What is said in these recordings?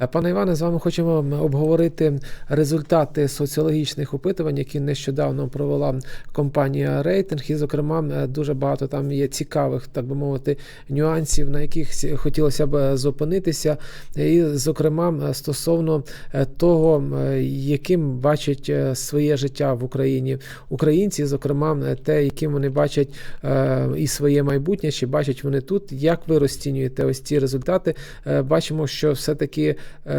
Е, Пане Іване, з вами хочемо обговорити результати соціологічних опитувань, які нещодавно провела компанія Рейтинг. І, зокрема, дуже багато там є цікавих, так би мовити, нюансів, на яких хотілося б е, зупинитися. І, зокрема, стосовно е, того, яким бачать своє життя в Україні українці, зокрема, те, яким вони бачать і своє майбутнє, чи бачать вони тут. Як ви розцінюєте ось ці результати? Бачимо, що все-таки е,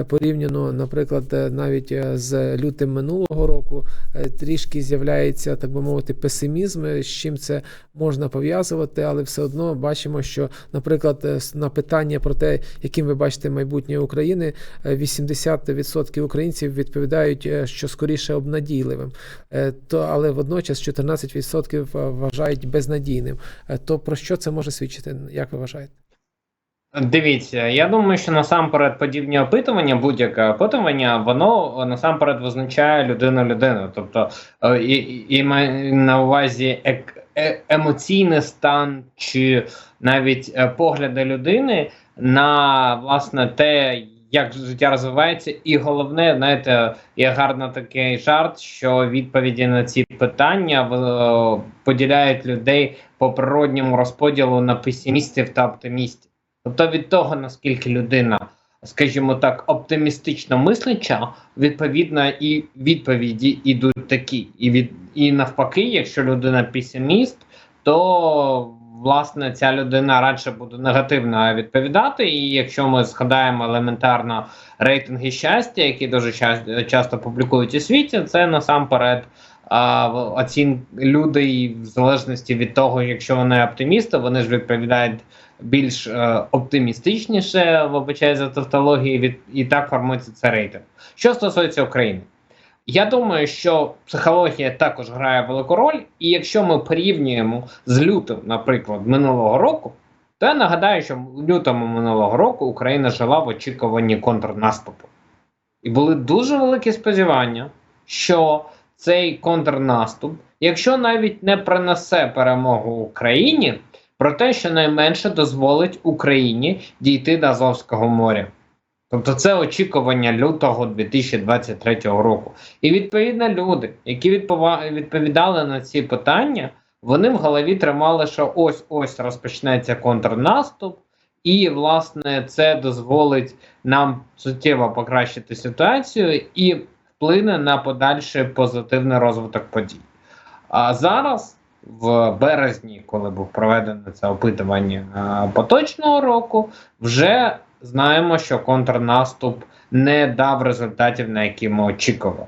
порівняно, наприклад, е, навіть е, з лютим минулого року е, трішки з'являється, так би мовити, песимізм, е, з чим це можна пов'язувати, але все одно бачимо, що, наприклад, е, на питання про те, яким ви бачите майбутнє України, е, 80% українців відповідають, е, що скоріше обнадійливим, Е, то але водночас 14% вважають безнадійним. Е, То про що це може свідчити? Як ви вважаєте? Дивіться, я думаю, що насамперед подібні опитування, будь-яке опитування, воно насамперед визначає людину людину. Тобто е, і, і, і на увазі ек, е, емоційний стан чи навіть е, погляди людини на власне те, як життя розвивається, і головне, знаєте, є гарно такий жарт, що відповіді на ці питання е, поділяють людей по природньому розподілу на песимістів та оптимістів. Тобто від того, наскільки людина, скажімо так, оптимістично мисляча, відповідно, і відповіді йдуть такі. І від і навпаки, якщо людина песиміст, то власне ця людина радше буде негативно відповідати. І якщо ми згадаємо елементарно рейтинги щастя, які дуже часто, публікують у світі, це насамперед. А оцін люди, і в залежності від того, якщо вони оптимісти, вони ж відповідають більш е, оптимістичніше, вибачаю за тавтології, від і так формується це рейтинг. Що стосується України, я думаю, що психологія також грає велику роль, і якщо ми порівнюємо з лютим, наприклад, минулого року, то я нагадаю, що в лютому минулого року Україна жила в очікуванні контрнаступу. І були дуже великі сподівання, що цей контрнаступ, якщо навіть не принесе перемогу Україні, проте щонайменше дозволить Україні дійти до Азовського моря. Тобто це очікування лютого 2023 року. І відповідно люди, які відповідали на ці питання, вони в голові тримали, що ось ось розпочнеться контрнаступ, і власне це дозволить нам суттєво покращити ситуацію і вплине на подальший позитивний розвиток подій. А зараз, в березні, коли був проведено це опитування поточного року, вже знаємо, що контрнаступ не дав результатів, на які ми очікували.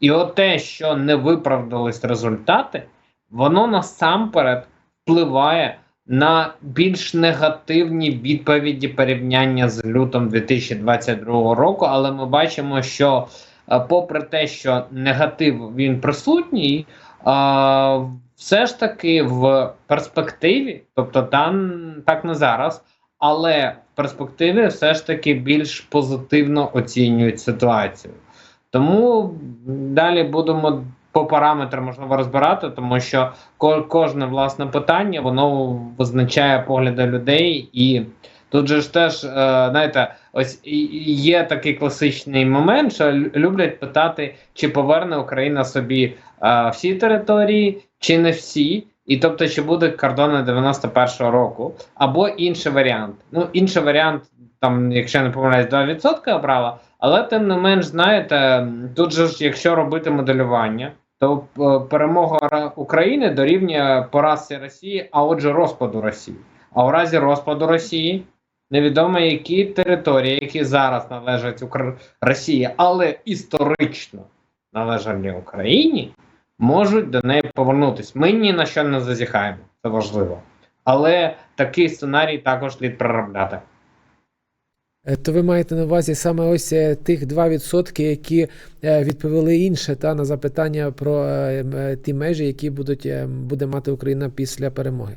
І от те, що не виправдались результати, воно насамперед впливає на більш негативні відповіді порівняння з лютом 2022 року. Але ми бачимо, що е, попри те, що негатив він присутній, а, все ж таки в перспективі, тобто там так не зараз, але в перспективі все ж таки більш позитивно оцінюють ситуацію. Тому далі будемо по параметрам можливо розбирати, тому що кожне власне питання воно визначає погляди людей, і тут же ж теж, е, знаєте, ось є такий класичний момент, що люблять питати, чи поверне Україна собі е, всі території, чи не всі. І тобто, чи буде кордони 91-го року, або інший варіант. Ну, інший варіант, там, якщо я не помиляюсь, 2% обрала, але тим не менш, знаєте, тут же ж, якщо робити моделювання, то е, перемога України дорівнює поразці Росії, а отже, розпаду Росії. А у разі розпаду Росії невідомо які території, які зараз належать Укра... Росії, але історично належали Україні, можуть до неї повернутися. Ми ні на що не зазіхаємо, це важливо. Але такий сценарій також слід проробляти. Е, То ви маєте на увазі саме ось е, тих 2%, які е, відповіли інше та на запитання про ті межі, які будуть буде мати Україна після перемоги.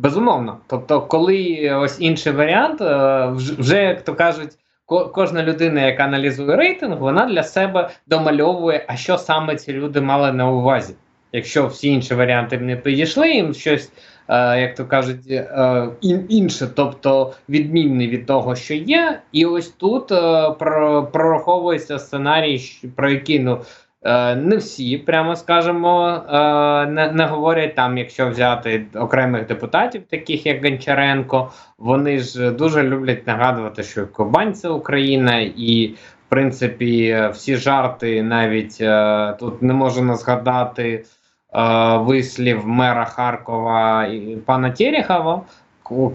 Безумовно. Тобто, коли ось інший варіант, е, вже як то кажуть, кожна людина, яка аналізує рейтинг, вона для себе домальовує, а що саме ці люди мали на увазі. Якщо всі інші варіанти не підійшли, їм щось е, як то кажуть, е, інше, тобто відмінний від того, що є. І ось тут е, прораховується сценарій, про який ну. Е, Не всі, прямо скажемо, е, не, не говорять там, якщо взяти окремих депутатів, таких як Гончаренко, вони ж дуже люблять нагадувати, що Кобань це Україна, і в принципі всі жарти навіть е, тут не можу не згадати вислів мера Харкова і пана Терехова,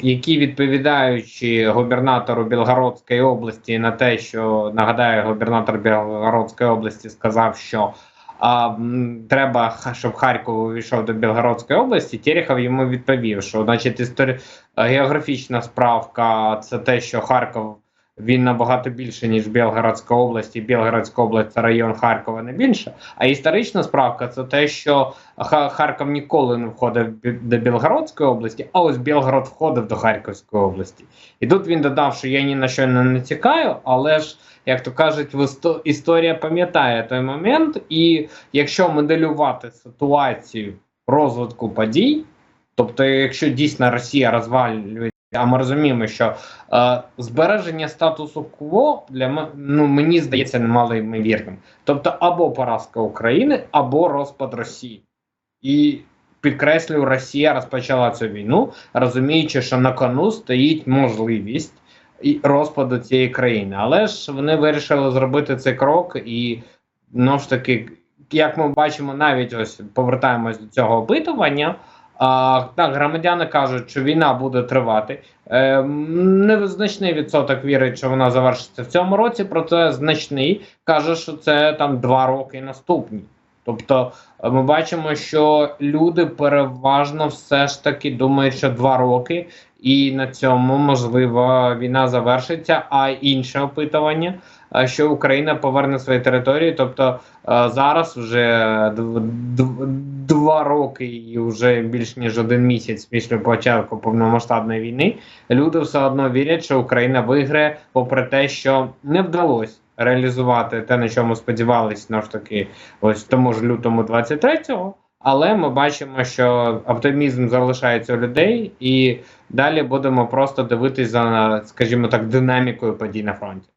який відповідаючи губернатору Білгородської області на те, що нагадаю, губернатор Білгородської області сказав, що а, треба, щоб Харків увійшов до Білгородської області. Терехов йому відповів, що значить історія географічна справка це те, що Харків він набагато більше, ніж Білгородська область, і Білгородська область це район Харкова не більше. А історична справка це те, що Ха- Харків ніколи не входив до Білгородської області, а ось Білгород входив до Харківської області. І тут він додав, що я ні на що не натякаю, але ж, як то кажуть, в істо- історія пам'ятає той момент, і якщо моделювати ситуацію розвитку подій, тобто, якщо дійсно Росія розвалюється, а ми розуміємо, що е, збереження статусу кво для ну, мені здається немало ймовірним. Тобто або поразка України, або розпад Росії. І підкреслюю, Росія розпочала цю війну, розуміючи, що на кону стоїть можливість розпаду цієї країни. Але ж вони вирішили зробити цей крок, і ну ж таки, як ми бачимо, навіть ось повертаємось до цього опитування. Так, громадяни кажуть, що війна буде тривати. Е, незначний відсоток вірить, що вона завершиться в цьому році, проте значний каже, що це там два роки наступні. Тобто е, ми бачимо, що люди переважно все ж таки думають, що два роки, і на цьому можливо війна завершиться. А інше опитування, е, що Україна поверне свої території. Тобто зараз вже два роки і вже більш ніж один місяць після початку повномасштабної війни. Люди все одно вірять, що Україна виграє, попри те, що не вдалося реалізувати те, на чому сподівались, ну ж таки, ось тому ж лютому 23-го. Але ми бачимо, що оптимізм залишається у людей, і далі будемо просто дивитись за, скажімо так, динамікою подій на фронті.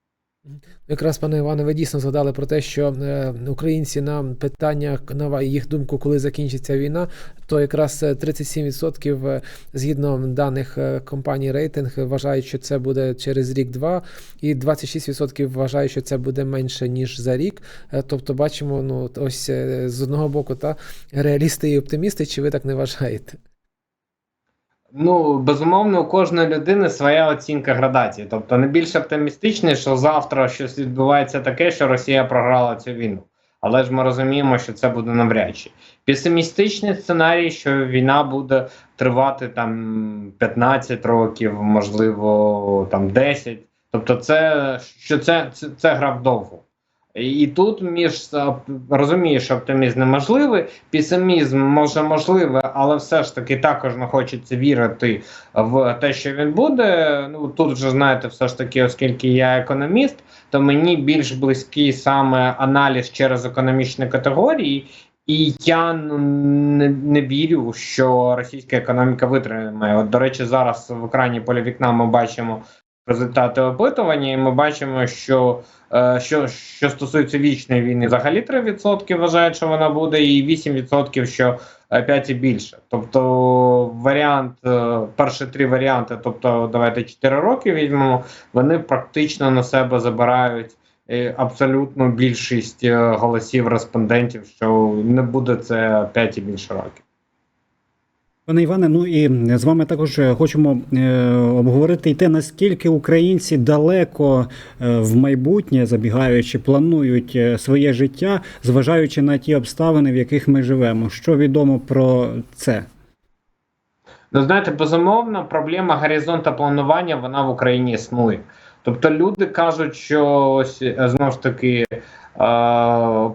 Якраз, пане Іване, ви дійсно згадали про те, що е, українці на питання на їх думку, коли закінчиться війна, то якраз е, 37% е, згідно даних е, компанії рейтинг вважають, що це буде через рік-два, і 26% вважають, що це буде менше ніж за рік. Е, Тобто, бачимо, ну ось е, з одного боку, та реалісти і оптимісти, чи ви так не вважаєте? Ну, безумовно, у кожної людини своя оцінка градації. Тобто, не більш оптимістичний, що завтра щось відбувається таке, що Росія програла цю війну. Але ж ми розуміємо, що це буде навряд чи. Песимістичний сценарій, що війна буде тривати там 15 років, можливо, там 10. Тобто, це що це, це, це гра вдовго. І тут між розумієш, що оптимізм неможливий, песимізм може можливий, але все ж таки також не хочеться вірити в те, що він буде. Ну тут вже знаєте, все ж таки, оскільки я економіст, то мені більш близький саме аналіз через економічні категорії. І я не, не вірю, що російська економіка витримає. От, до речі, зараз в екрані поля вікна ми бачимо результати опитування, і ми бачимо, що Е, Що, що стосується вічної війни, взагалі 3% вважають, що вона буде, і 8%, що 5 і більше. Тобто варіант, е, перші три варіанти, тобто давайте 4 роки візьмемо, вони практично на себе забирають е, абсолютну більшість е, голосів респондентів, що не буде це 5 і більше років. Пане Іване, ну і з вами також хочемо е, обговорити і те, наскільки українці далеко е, в майбутнє забігаючи, планують е, своє життя, зважаючи на ті обставини, в яких ми живемо. Що відомо про це? Ну, знаєте, безумовно, проблема горизонту планування вона в Україні існує. Тобто люди кажуть, що ось е, знову ж таки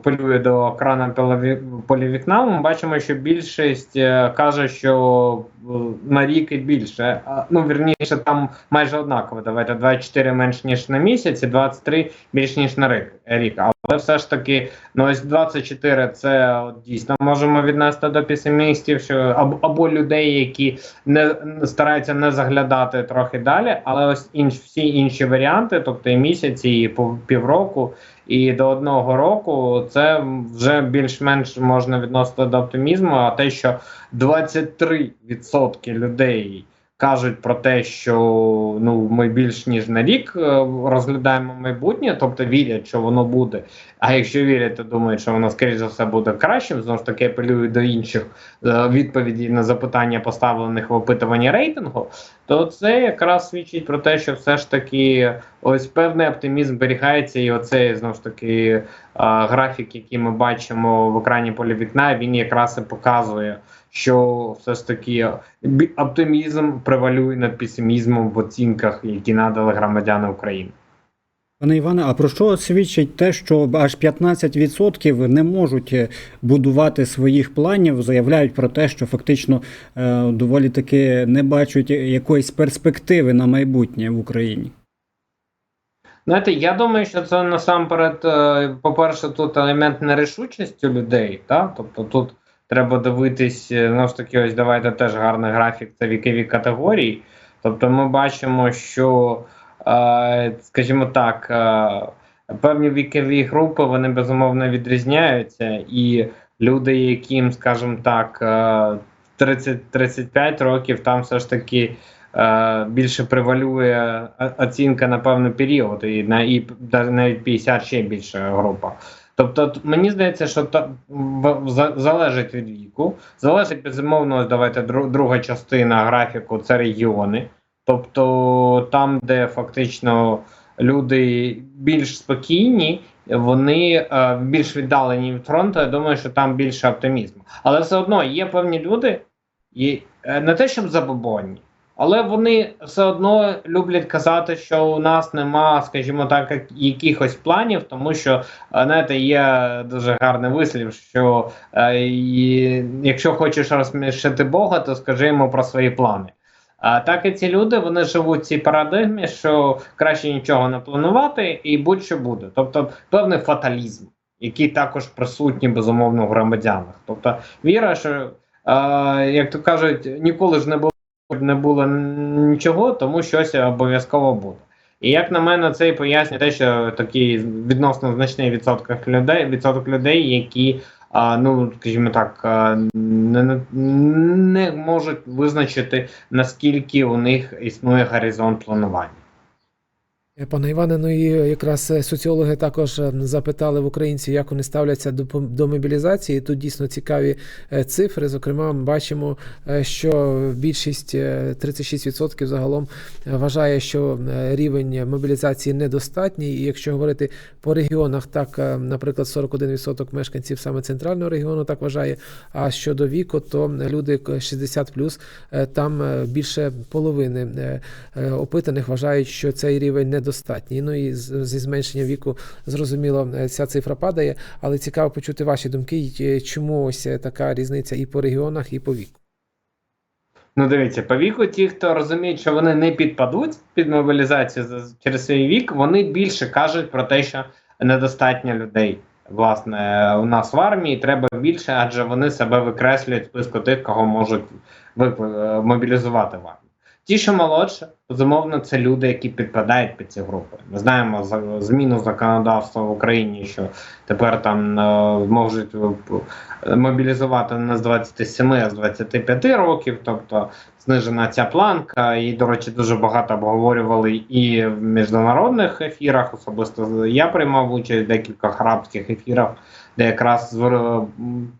полює до екрану полові- полівікна, ми бачимо, що більшість е, каже, що е, на рік і більше. Ну, вірніше, там майже однаково. Давайте 24 менш ніж на місяць, і 23 більш ніж на рік. Але все ж таки, ну ось 24 це от, дійсно можемо віднести до песимістів, що або, або людей, які не стараються не заглядати трохи далі, але ось інш, всі інші варіанти, тобто і місяці, і півроку, і до одного року, це вже більш-менш можна відносити до оптимізму. А те, що 23% людей кажуть про те, що ну ми більш ніж на рік е, розглядаємо майбутнє, тобто вірять, що воно буде. А якщо вірять, то думають, що воно скоріш за все буде кращим. Знову ж таки, апелюю до інших е, відповідей на запитання, поставлених в опитуванні рейтингу. То це якраз свідчить про те, що все ж таки ось певний оптимізм зберігається, і оцей знову ж таки е, графік, який ми бачимо в екрані полі вікна, він якраз і показує, що все ж таки оптимізм превалює над песимізмом в оцінках, які надали громадяни України. Пане Іване, а про що свідчить те, що аж 15% не можуть е, будувати своїх планів, заявляють про те, що фактично е, доволі таки не бачать якоїсь перспективи на майбутнє в Україні? Знаєте, я думаю, що це насамперед, е, по-перше, тут елемент нерішучості людей, та? тобто тут треба дивитись, е, знову ж таки, ось давайте теж гарний графік, це вікові категорії. Тобто ми бачимо, що, е, скажімо так, певні вікові групи вони безумовно відрізняються, і люди, яким, скажімо так, е, 30-35 років, там все ж таки більше превалює оцінка на певний період, і на і навіть 50 ще більша група. Тобто, мені здається, що та, в- за- залежить від віку, залежить безумовно, давайте дру- друга частина графіку це регіони. Тобто там, де фактично люди більш спокійні, вони е, більш віддалені від фронту, я думаю, що там більше оптимізму. Але все одно є певні люди, і, е, не те, щоб забобонні, але вони все одно люблять казати, що у нас нема, скажімо так, якихось планів, тому що е, знаєте, є дуже гарний вислів, що е, якщо хочеш розсмішити Бога, то скажи йому про свої плани. А так і ці люди вони живуть в цій парадигмі, що краще нічого не планувати, і будь-що буде. Тобто певний фаталізм, який також присутній безумовно в громадянах. Тобто віра, що е, як то кажуть, ніколи ж не було не було нічого, тому щось обов'язково буде. І як на мене, це і пояснює те, що такий відносно значний відсоток людей, відсоток людей, які ну, скажімо так, не, не- можуть визначити, наскільки у них існує горизонт планування. Е, Пане Іване, ну і якраз е, соціологи також е, запитали в українців, як вони ставляться до, до мобілізації. Тут дійсно цікаві е, цифри. Зокрема, ми бачимо, е, що більшість е, 36% загалом е, вважає, що е, рівень мобілізації недостатній. І якщо говорити по регіонах, так, е, наприклад, 41% мешканців саме центрального регіону так вважає. А щодо віку, то люди к- 60 е, там е, більше половини е, е, опитаних вважають, що цей рівень недостатній. Ну і зі зменшенням віку, зрозуміло, е, ця цифра падає. Але цікаво почути ваші думки, е, чому ось е, така різниця і по регіонах, і по віку. Ну, дивіться, по віку, ті, хто розуміють, що вони не підпадуть під мобілізацію через свій вік, вони більше кажуть про те, що недостатньо людей. Власне, у нас в армії треба більше, адже вони себе викреслюють списку тих, кого можуть мобілізувати в армію. Ті, що молодше, безумовно, це люди, які підпадають під ці групи. Ми знаємо за зміну законодавства в Україні, що тепер там е, можуть е, мобілізувати не з 27, а з 25 років, тобто знижена ця планка. І, до речі, дуже багато обговорювали і в міжнародних ефірах. Особисто я приймав участь в декількох арабських ефірах, де якраз звер- м,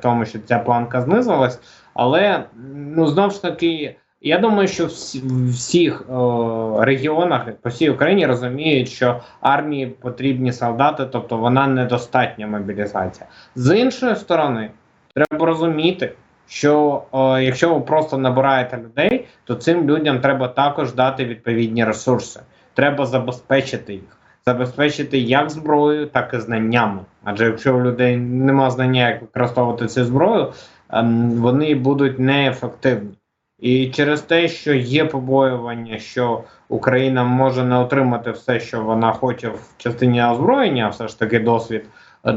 тому, що ця планка знизилась. Але ну знов ж таки. Я думаю, що в всіх о, регіонах по всій Україні розуміють, що армії потрібні солдати, тобто вона недостатня мобілізація. З іншої сторони, треба розуміти, що о, якщо ви просто набираєте людей, то цим людям треба також дати відповідні ресурси. Треба забезпечити їх. забезпечити як зброєю, так і знаннями. Адже якщо у людей нема знання, як використовувати цю зброю, ем, вони будуть неефективні. І через те, що є побоювання, що Україна може не отримати все, що вона хоче в частині озброєння, все ж таки досвід е,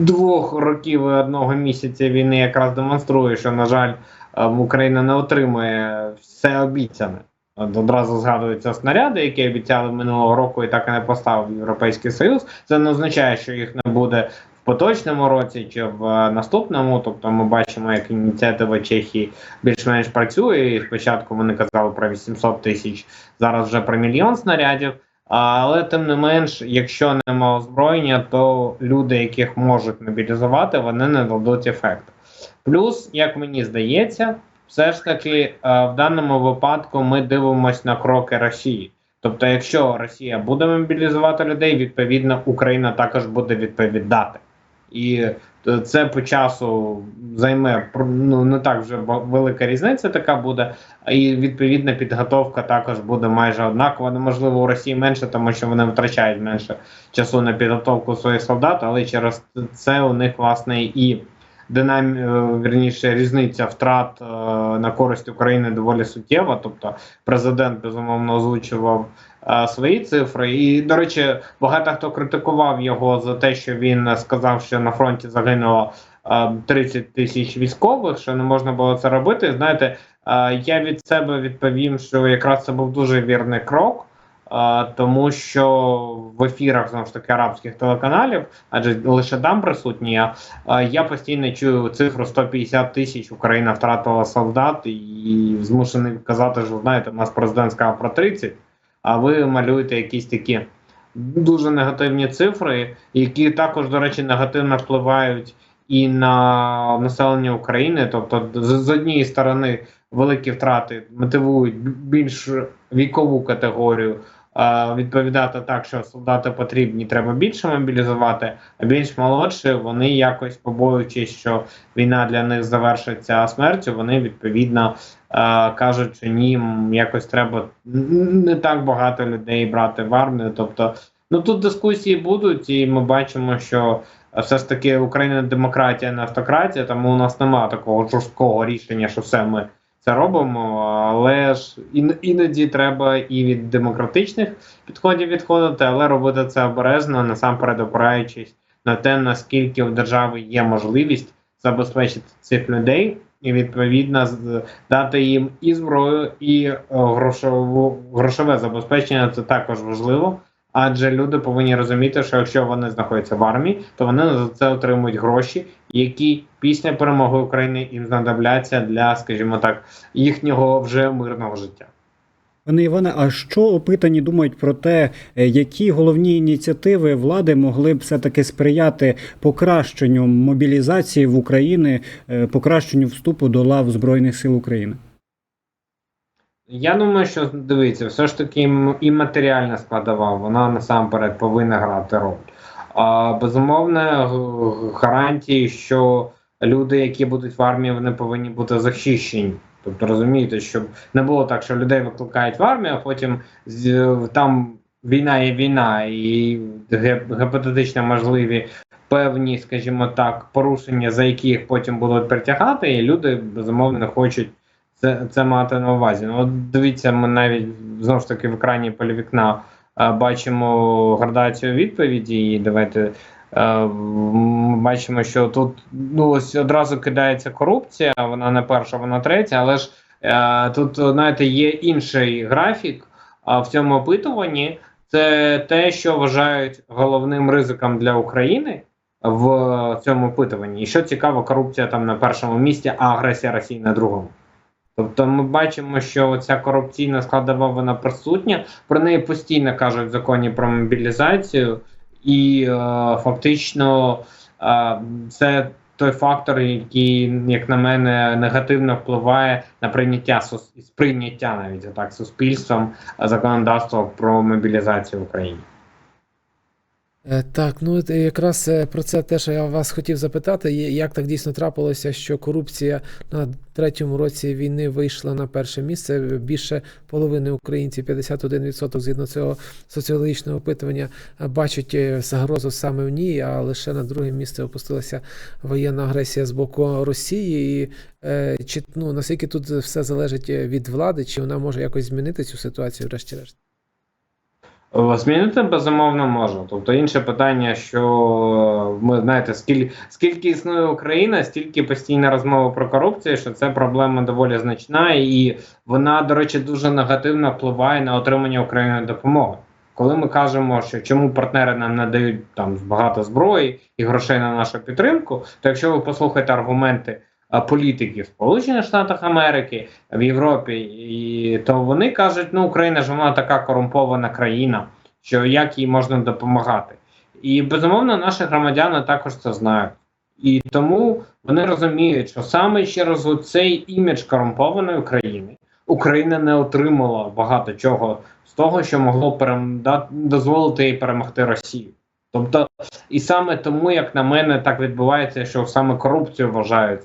двох років і одного місяця війни якраз демонструє, що, на жаль, е, Україна не отримує все обіцяне. Одразу згадуються снаряди, які обіцяли минулого року і так і не поставив Європейський Союз. Це не означає, що їх не буде поточному році чи в е, наступному. Тобто ми бачимо, як ініціатива Чехії більш-менш працює. І спочатку вони казали про 800 тисяч, зараз вже про мільйон снарядів. Але тим не менш, якщо нема озброєння, то люди, яких можуть мобілізувати, вони не дадуть ефекту. Плюс, як мені здається, все ж таки е, в даному випадку ми дивимося на кроки Росії. Тобто, якщо Росія буде мобілізувати людей, відповідно Україна також буде відповідати. І е, це по часу займе ну не так вже велика різниця така буде. І відповідна підготовка також буде майже однакова. Ну, можливо, у Росії менше, тому що вони втрачають менше часу на підготовку своїх солдат, але через це у них власне і динам... е, вірніше різниця втрат е, на користь України доволі суттєва. Тобто президент безумовно озвучував свої цифри. І, до речі, багато хто критикував його за те, що він е, сказав, що на фронті загинуло е, 30 тисяч військових, що не можна було це робити. Знаєте, е, я від себе відповім, що якраз це був дуже вірний крок. е, Тому що в ефірах знову ж таки арабських телеканалів, адже лише там присутні, е, я постійно чую цифру 150 тисяч Україна втратила солдат і змушений казати, що знаєте, у нас президент сказав про 30, а ви малюєте якісь такі дуже негативні цифри, які також, до речі, негативно впливають і на населення України. Тобто, з, однієї сторони, великі втрати мотивують більш вікову категорію. Відповідати так, що солдати потрібні, треба більше мобілізувати, а більш молодші вони якось побоюючись, що війна для них завершиться смертю, вони відповідно кажуть, що ні, якось треба не так багато людей брати в армію. Тобто, ну тут дискусії будуть, і ми бачимо, що все ж таки Україна демократія, не автократія, тому у нас немає такого жорсткого рішення, що все ми це робимо. Але ж ін- іноді треба і від демократичних підходів відходити, але робити це обережно, насамперед опираючись на те, наскільки у держави є можливість забезпечити цих людей, і відповідно дати їм і зброю, і е, грошову грошове забезпечення це також важливо. Адже люди повинні розуміти, що якщо вони знаходяться в армії, то вони за це отримують гроші, які після перемоги України їм знадобляться для, скажімо так, їхнього вже мирного життя. Пане Іване, а що опитані думають про те, е, які головні ініціативи влади могли б все-таки сприяти покращенню мобілізації в Україні, е, покращенню вступу до лав Збройних сил України? Я думаю, що дивіться, все ж таки і матеріальна складова, вона насамперед повинна грати роль. А, безумовно, гарантії, що люди, які будуть в армії, вони повинні бути захищені. Тобто розумієте, щоб не було так, що людей викликають в армію, а потім там війна є війна, і ге- гіпотетично можливі певні, скажімо так, порушення, за які їх потім будуть притягати, і люди безумовно хочуть це, це мати на увазі. Ну, от дивіться, ми навіть знову ж таки в екрані полівікна е, бачимо градацію відповіді, і давайте е, бачимо, що тут ну ось одразу кидається корупція, вона не перша, вона третя, але ж е, тут, знаєте, є інший графік а в цьому опитуванні. Це те, що вважають головним ризиком для України в цьому опитуванні. І що цікаво, корупція там на першому місці, а агресія Росії на другому. Тобто ми бачимо, що ця корупційна складова вона присутня. Про неї постійно кажуть в законі про мобілізацію, і е, фактично е, це той фактор, який, як на мене, негативно впливає на прийняття сприйняття навіть так суспільством е, законодавства про мобілізацію в Україні. Е, Так, ну якраз е, про це те, що я вас хотів запитати, як так дійсно трапилося, що корупція на третьому році війни вийшла на перше місце. Більше половини українців, 51% згідно цього соціологічного опитування, е, бачать е, загрозу саме в ній, а лише на друге місце опустилася воєнна агресія з боку Росії. І е, чи ну наскільки тут все залежить е, від влади, чи вона може якось змінити цю ситуацію, врешті-решт? Е, Змінити безумовно можна. Тобто інше питання, що ми знаєте, скільки, скільки існує Україна, стільки постійна розмова про корупцію, що це проблема доволі значна, і вона, до речі, дуже негативно впливає на отримання Україною допомоги. Коли ми кажемо, що чому партнери нам надають там багато зброї і грошей на нашу підтримку, то якщо ви послухаєте аргументи а, політиків в Сполучених Штатах Америки, в Європі, і то вони кажуть, ну Україна ж вона така корумпована країна, що як їй можна допомагати. І безумовно, наші громадяни також це знають. І тому вони розуміють, що саме через цей імідж корумпованої країни Україна не отримала багато чого з того, що могло перем... дозволити їй перемогти Росію. Тобто, і саме тому, як на мене, так відбувається, що саме корупцію вважають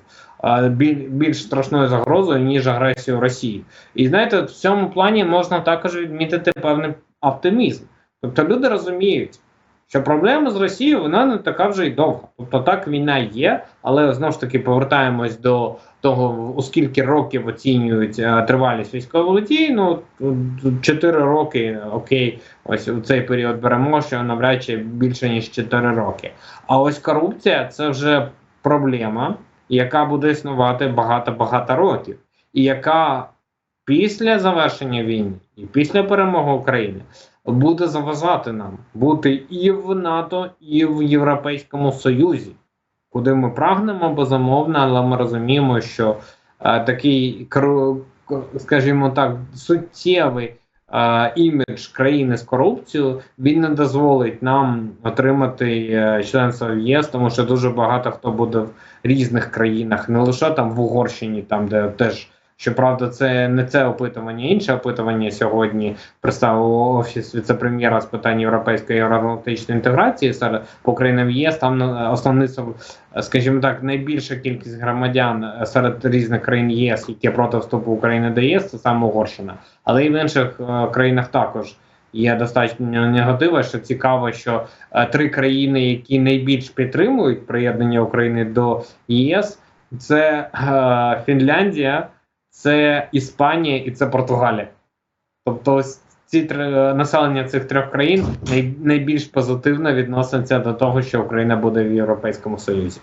більш страшною загрозою, ніж агресію Росії. І знаєте, в цьому плані можна також відмітити певний оптимізм. Тобто люди розуміють, що проблема з Росією вона не така вже й довга. Тобто так війна є, але знову ж таки повертаємось до того, у скільки років оцінюють е, тривалість військових дій. Ну 4 роки, окей, ось у цей період беремо, що навряд чи більше ніж 4 роки. А ось корупція це вже проблема, яка буде існувати багато-багато років, і яка після завершення війни і після перемоги України буде заважати нам бути і в НАТО, і в Європейському Союзі, куди ми прагнемо безумовно, але ми розуміємо, що е, такий скажімо так, суттєвий імідж країни з корупцією він не дозволить нам отримати е, членство в ЄС, тому що дуже багато хто буде в різних країнах, не лише там в Угорщині, там де теж. Щоправда, це не це опитування, інше опитування сьогодні представив офіс віце-прем'єра з питань європейської євроатлантичної інтеграції серед по країнам ЄС. Там е, основний скажімо так, найбільша кількість громадян е, серед різних країн ЄС, які проти вступу України до ЄС, це саме Угорщина, але і в інших е, країнах також. Є достатньо негатива, що цікаво, що е, три країни, які найбільш підтримують приєднання України до ЄС, це е, Фінляндія, це Іспанія і це Португалія. Тобто, ось ці три населення цих трьох країн найбільш позитивно відносяться до того, що Україна буде в Європейському Союзі.